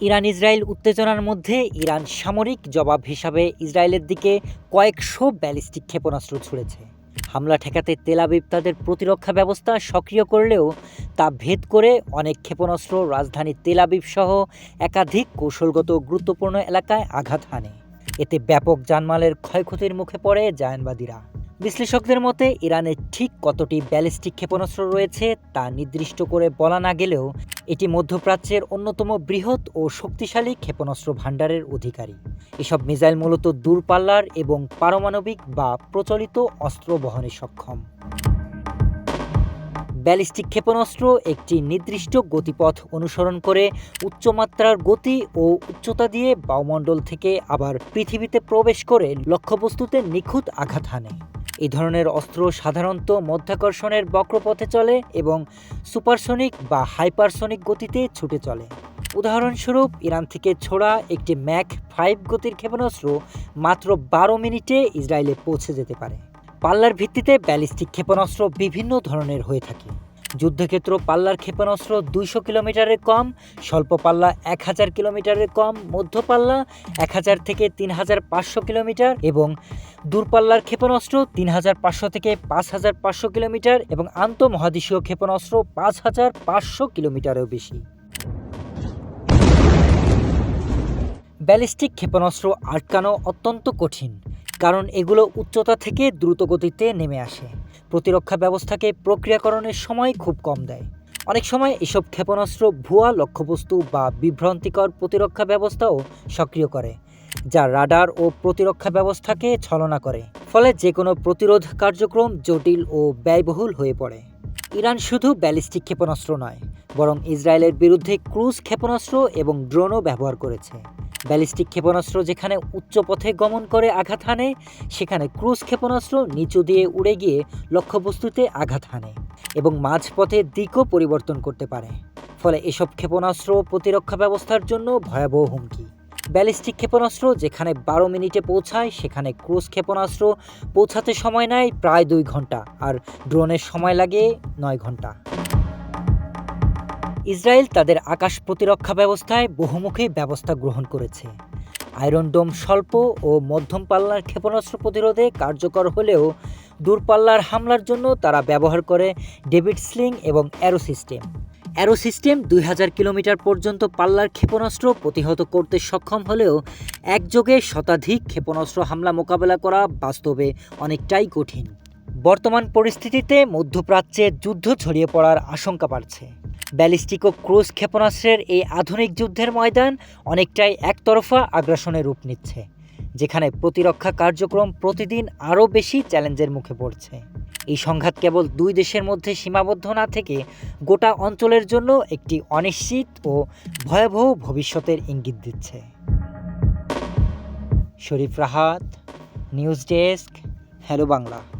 Iran Israel উত্তেজনার মধ্যে Iran সামরিক জবাব হিসাবে ইসরায়েলের দিকে কয়েকশো ব্যালিস্টিক ক্ষেপণাস্ত্র ছুড়েছে। হামলা ঠেকাতে তেলাবিব তাদের প্রতিরক্ষা ব্যবস্থা সক্রিয় করলেও তা ভেদ করে অনেক ক্ষেপণাস্ত্র রাজধানী তেলাবিব সহ একাধিক কৌশলগত গুরুত্বপূর্ণ এলাকায় আঘাত হানে। এতে ব্যাপক জানমালের ক্ষয়ক্ষতির মুখে পড়ে জায়ানবাদীরা। বিশ্লেষকদের মতে, ইরানের ঠিক কতটি ব্যালিস্টিক ক্ষেপণাস্ত্র রয়েছে তা নির্দিষ্ট করে বলা না গেলেও এটি মধ্যপ্রাচ্যের অন্যতম বৃহৎ ও শক্তিশালী ক্ষেপণাস্ত্র ভাণ্ডারের অধিকারী। এসব মিসাইল মূলত দূরপাল্লার এবং পারমাণবিক বা প্রচলিত অস্ত্র বহনে সক্ষম। ব্যালিস্টিক ক্ষেপণাস্ত্র একটি নির্দিষ্ট গতিপথ অনুসরণ করে উচ্চমাত্রার গতি ও উচ্চতা দিয়ে বায়ুমণ্ডল থেকে আবার পৃথিবীতে প্রবেশ করে লক্ষ্যবস্তুতে নিখুঁত আঘাত হানে। এই ধরনের অস্ত্র সাধারণত মধ্যাকর্ষণের বক্রপথে চলে এবং সুপারসনিক বা হাইপারসনিক গতিতে ছুটে চলে। উদাহরণস্বরূপ, ইরান থেকে ছোড়া একটি ম্যাক ফাইভ গতির ক্ষেপণাস্ত্র মাত্র বারো মিনিটে ইসরায়েলে পৌঁছে যেতে পারে। পাল্লার ভিত্তিতে ব্যালিস্টিক ক্ষেপণাস্ত্র বিভিন্ন ধরনের হয়ে থাকে। যুদ্ধক্ষেত্র পাল্লার ক্ষেপণাস্ত্র দুইশো কিলোমিটারের কম, স্বল্প পাল্লা এক হাজার কিলোমিটারের কম, মধ্য পাল্লা এক হাজার থেকে তিন হাজার পাঁচশো কিলোমিটার এবং দূরপাল্লার ক্ষেপণাস্ত্র তিন হাজার পাঁচশো থেকে পাঁচ হাজার পাঁচশো কিলোমিটার এবং আন্তঃমহাদেশীয় ক্ষেপণাস্ত্র পাঁচ হাজার পাঁচশো কিলোমিটারেরও বেশি। ব্যালিস্টিক ক্ষেপণাস্ত্র আটকানো অত্যন্ত কঠিন, কারণ এগুলো উচ্চতা থেকে দ্রুত গতিতে নেমে আসে। প্রতিরক্ষা ব্যবস্থাকে প্রক্রিয়াকরণের সময় খুব কম দেয়। অনেক সময় এসব ক্ষেপণাস্ত্র ভুয়া লক্ষ্যবস্তু বা বিভ্রান্তিকর প্রতিরক্ষা ব্যবস্থাও সক্রিয় করে, যা রাডার ও প্রতিরক্ষা ব্যবস্থাকে ছলনা করে, ফলে যে কোনো প্রতিরোধ কার্যক্রম জটিল ও ব্যয়বহুল হয়ে পড়ে। ইরান শুধু ব্যালিস্টিক ক্ষেপণাস্ত্র নয়, বরং ইসরায়েলের বিরুদ্ধে ক্রুজ ক্ষেপণাস্ত্র এবং ড্রোনও ব্যবহার করেছে। ব্যালিস্টিক ক্ষেপণাস্ত্র যেখানে উচ্চ পথে গমন করে আঘাত হানে, সেখানে ক্রুজ ক্ষেপণাস্ত্র নিচু দিয়ে উড়ে গিয়ে লক্ষ্যবস্তুতে আঘাত হানে এবং মাঝপথে দিকও পরিবর্তন করতে পারে। ফলে এসব ক্ষেপণাস্ত্র প্রতিরক্ষা ব্যবস্থার জন্য ভয়াবহ হুমকি। ব্যালিস্টিক ক্ষেপণাস্ত্র যেখানে বারো মিনিটে পৌঁছায়, সেখানে ক্রুজ ক্ষেপণাস্ত্র পৌঁছাতে সময় নেয় প্রায় দুই ঘণ্টা, আর ড্রোনের সময় লাগে নয় ঘণ্টা। ইসরায়েল তাদের আকাশ প্রতিরক্ষা ব্যবস্থায় বহুমুখী ব্যবস্থা গ্রহণ করেছে। আয়রন ডোম স্বল্প ও মধ্যম পাল্লার ক্ষেপণাস্ত্র প্রতিরোধে কার্যকর হলেও দূরপাল্লার হামলার জন্য তারা ব্যবহার করে ডেভিড স্লিং এবং অ্যারো সিস্টেম। অ্যারো সিস্টেম দুই হাজার কিলোমিটার পর্যন্ত পাল্লার ক্ষেপণাস্ত্র প্রতিহত করতে সক্ষম হলেও একযোগে শতাধিক ক্ষেপণাস্ত্র হামলা মোকাবেলা করা বাস্তবে অনেকটাই কঠিন। বর্তমান পরিস্থিতিতে মধ্যপ্রাচ্যে যুদ্ধ ছড়িয়ে পড়ার আশঙ্কা বাড়ছে। ব্যালিস্টিক ও ক্রুজ ক্ষেপণাস্ত্রের এই আধুনিক যুদ্ধের ময়দান অনেকটাই একতরফা আগ্রাসনের রূপ নিচ্ছে, যেখানে প্রতিরক্ষা কার্যক্রম প্রতিদিন আরও বেশি চ্যালেঞ্জের মুখে পড়ছে। এই সংঘাত কেবল দুই দেশের মধ্যে সীমাবদ্ধ না থেকে গোটা অঞ্চলের জন্য একটি অনিশ্চিত ও ভয়াবহ ভবিষ্যতের ইঙ্গিত দিচ্ছে। Sharif Rahat, news desk, hello Bangla.